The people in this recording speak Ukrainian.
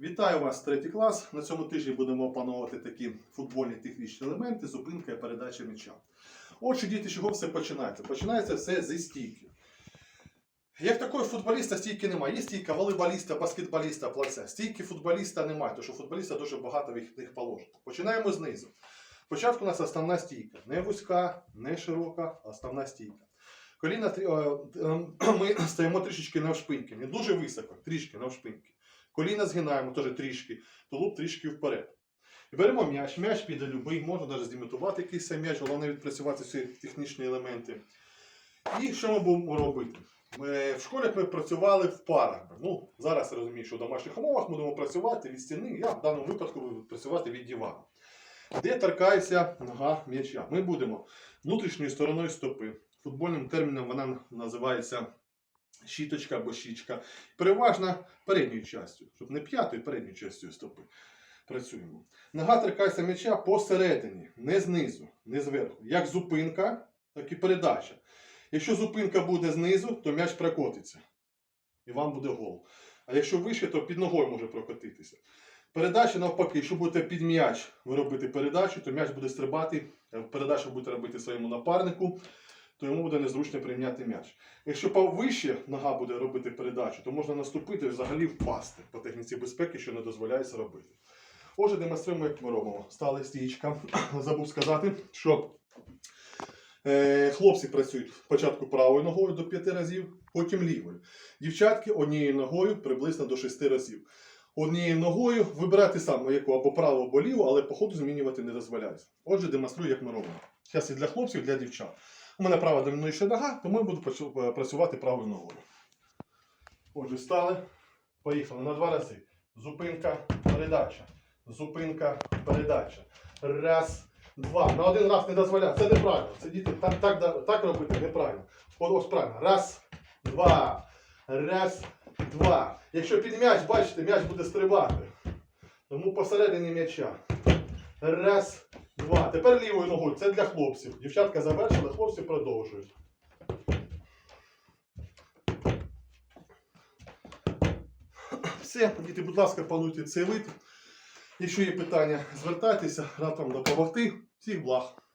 Вітаю вас, третій клас. На цьому тижні будемо опановувати такі футбольні технічні елементи, зупинка і передача м'яча. Отже, діти, з чого все починається? Починається все зі стійки. Як такої футболіста стійки немає. Є стійка волейболіста, баскетболіста, плавця. Стійки футболіста немає, тому що футболіста дуже багато вихідних положень. Починаємо знизу. Спочатку у нас основна стійка. Не вузька, не широка, а основна стійка. Коліна е, е, ми стоїмо трішечки навшпиньки. Не дуже високо, трішки навшпиньки. Коліна згинаємо теж трішки, тулуб трішки вперед. І беремо м'яч, м'яч піде любий, можна навіть здімітувати якийсь м'яч, головне відпрацювати всі технічні елементи. І що ми будемо робити? Ми, в школі ми працювали в парах. Ну, зараз я розумію, що в домашніх умовах будемо працювати від стіни, я в даному випадку буду працювати від дивану. Де торкається нога м'яча? Ми будемо внутрішньою стороною стопи. Футбольним терміном вона називається щіточка або щічка. Переважно передньою частю, щоб не п'ятою, передньою частю стопи. Працюємо. Нога торкається м'яча посередині, не знизу, не зверху. Як зупинка, так і передача. Якщо зупинка буде знизу, то м'яч прокотиться. І вам буде гол. А якщо вище, то під ногою може прокотитися. Передача навпаки, якщо будете під м'яч ви робити передачу, то м'яч буде стрибати, передачу будете робити своєму напарнику, то йому буде незручно прийняти м'яч. Якщо повище нога буде робити передачу, то можна наступити і взагалі впасти по техніці безпеки, що не дозволяється робити. Отже, демонструємо, як ми робимо. Стали стійчка. Забув сказати, що е, хлопці працюють спочатку правою ногою до 5 разів, потім лівою. Дівчатки однією ногою приблизно до 6 разів. Однією ногою вибирати саме яку або праву, або ліву, але по ходу змінювати не дозволяється. Отже, демонструю, як ми робимо. Зараз і для хлопців, і для дівчат. У мене права домінуюча нога, тому я буду працювати правою ногою. Отже, стали. Поїхали на два рази. Зупинка, передача. Зупинка, передача. Раз, два. На один раз не дозволяю. Це неправильно. Це діти так, так, так робити неправильно. Ось правильно. Раз, два. Раз, два. Якщо під м'яч, бачите, м'яч буде стрибати. Тому посередині м'яча. Раз, два. Тепер лівою ногою. Це для хлопців. Дівчатка завершила, хлопці продовжують. Все, діти, будь ласка, пануйте цей вид. Якщо є питання, звертайтеся, рад вам допомогти. Всіх благ.